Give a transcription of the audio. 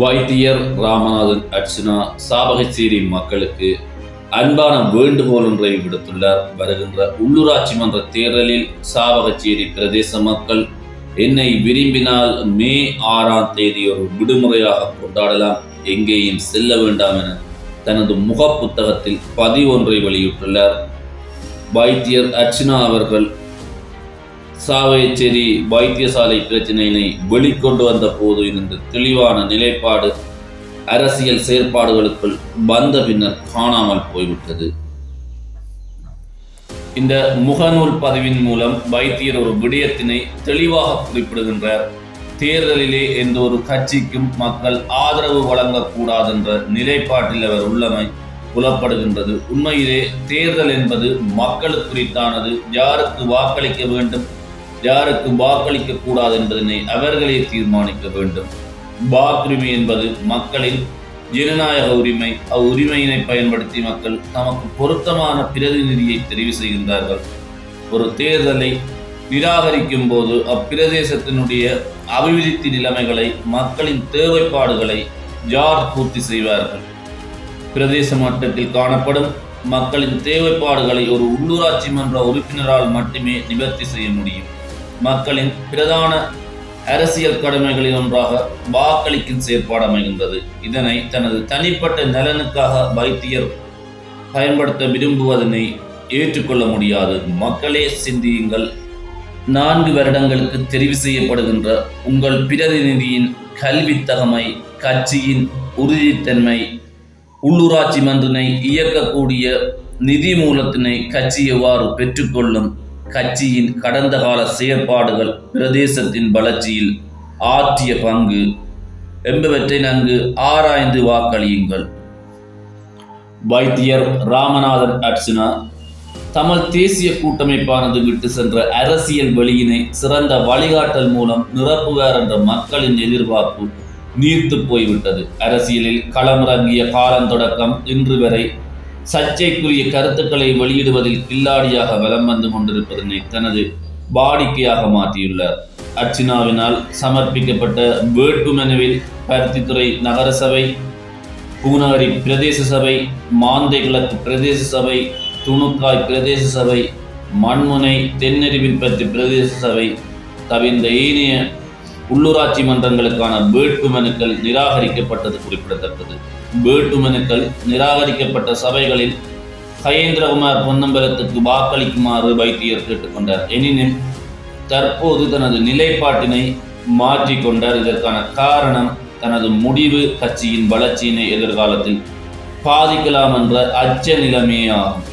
வைத்தியர் ராமநாதன் அர்ச்சனா சாவகச்சேரி மக்களுக்கு அன்பான வேண்டுகோள் ஒன்றை விடுத்துள்ளார். வருகின்ற உள்ளூராட்சி மன்ற தேர்தலில் சாவகச்சேரி பிரதேச மக்கள் என்னை விரும்பினால் மே ஆறாம் தேதி ஒரு விடுமுறையாக கொண்டாடலாம். எங்கேயும் செல்ல வேண்டாம் என தனது முகப்புத்தகத்தில் பதிவொன்றை வெளியிட்டுள்ளார். வைத்தியர் அர்ச்சனா அவர்கள் சாவைச்சேரி வைத்தியசாலை பிரச்சினையினை வெளிக்கொண்டு வந்த போது இருந்த தெளிவான நிலைப்பாடு அரசியல் செயற்பாடுகளுக்குள் வந்த பின்னர் காணாமல் போய்விட்டது. இந்த முகநூல் பதிவின் மூலம் வைத்தியர் ஒரு விடயத்தினை தெளிவாக குறிப்பிடுகின்றார். தேர்தலிலே எந்த ஒரு கட்சிக்கும் மக்கள் ஆதரவு வழங்கக்கூடாது என்ற நிலைப்பாட்டில் அவர் உள்ளமை புலப்படுகின்றது. உண்மையிலே தேர்தல் என்பது மக்களுக்குரித்தானது யாருக்கு வாக்களிக்க வேண்டும்? யாருக்கும் வாக்களிக்க கூடாது என்பதனை அவர்களே தீர்மானிக்க வேண்டும். வாக்குரிமை என்பது மக்களின் ஜனநாயக உரிமை. அவ்வுரிமையினை பயன்படுத்தி மக்கள் தமக்கு பொருத்தமான பிரதிநிதியை தெரிவு செய்கின்றார்கள். ஒரு தேர்தலை நிராகரிக்கும் போது அப்பிரதேசத்தினுடைய அபிவிருத்தி நிலைமைகளை மக்களின் தேவைப்பாடுகளை யார் பூர்த்தி செய்வார்கள்? பிரதேச மட்டத்தில் காணப்படும் மக்களின் தேவைப்பாடுகளை ஒரு உள்ளூராட்சி மன்ற உறுப்பினரால் மட்டுமே நிவர்த்தி செய்ய முடியும். மக்களின் பிரதான அரசியல் கடமைகளில் ஒன்றாக வாக்களிக்கும் செயற்பாடு அமைகின்றது. இதனை தனது தனிப்பட்ட நலனுக்காக வைத்தியர் பயன்படுத்த விரும்புவதனை ஏற்றுக்கொள்ள முடியாது. மக்களே சிந்தியுங்கள். நான்கு வருடங்களுக்கு தெரிவு செய்யப்படுகின்ற உங்கள் பிரதிநிதியின் கல்வித்தகமை கட்சியின் உறுதித்தன்மை உள்ளூராட்சி மன்றினை இயக்கக்கூடிய நிதி மூலத்தினை கட்சி எவ்வாறு பெற்றுக்கொள்ளும்? கட்சியின் கடந்த கால செயற்பாடுகள் பிரதேசத்தின் வளர்ச்சியில் ஆற்றிய பங்கு. என்பவற்றை நன்கு ஆராய்ந்து வாக்களியுங்கள். வைத்தியர் ராமநாதன் அர்ச்சனா தமிழ் தேசிய கூட்டமைப்பானது விட்டு சென்ற அரசியல் வெளியினை சிறந்த வழிகாட்டல் மூலம் நிரப்புவார் என்ற மக்களின் எதிர்பார்ப்பு நீர்த்து போய்விட்டது. அரசியலில் களமிறங்கிய காலம் தொடக்கம் இன்று வரை சர்ச்சைக்குரிய கருத்துக்களை வெளியிடுவதில் கில்லாடியாக வலம் வந்து கொண்டிருப்பதனை தனது வாடிக்கையாக மாற்றியுள்ளார். அர்ச்சினாவினால் சமர்ப்பிக்கப்பட்ட வேட்புமனுவில் பருத்தித்துறை நகரசபை பூநகரி பிரதேச சபை மாந்தை கிழக்கு பிரதேச சபை துணுக்காய் பிரதேச சபை மண்முனை தென்னறிவின்பத்து பிரதேச சபை தவிர்ந்த ஏனைய உள்ளூராட்சி மன்றங்களுக்கான வேட்புமனுக்கள் நிராகரிக்கப்பட்டது குறிப்பிடத்தக்கது. வேட்புமனுக்கள் நிராகரிக்கப்பட்ட சபைகளில் கயேந்திரகுமார் பொன்னம்பலத்துக்கு வாக்களிக்குமாறு வைத்தியர் கேட்டுக்கொண்டார். எனினும் தற்போது தனது நிலைப்பாட்டினை மாற்றிக்கொண்டார். இதற்கான காரணம் தனது முடிவு கட்சியின் வளர்ச்சியினை எதிர்காலத்தில் பாதிக்கலாம் என்ற அச்ச நிலைமையாகும்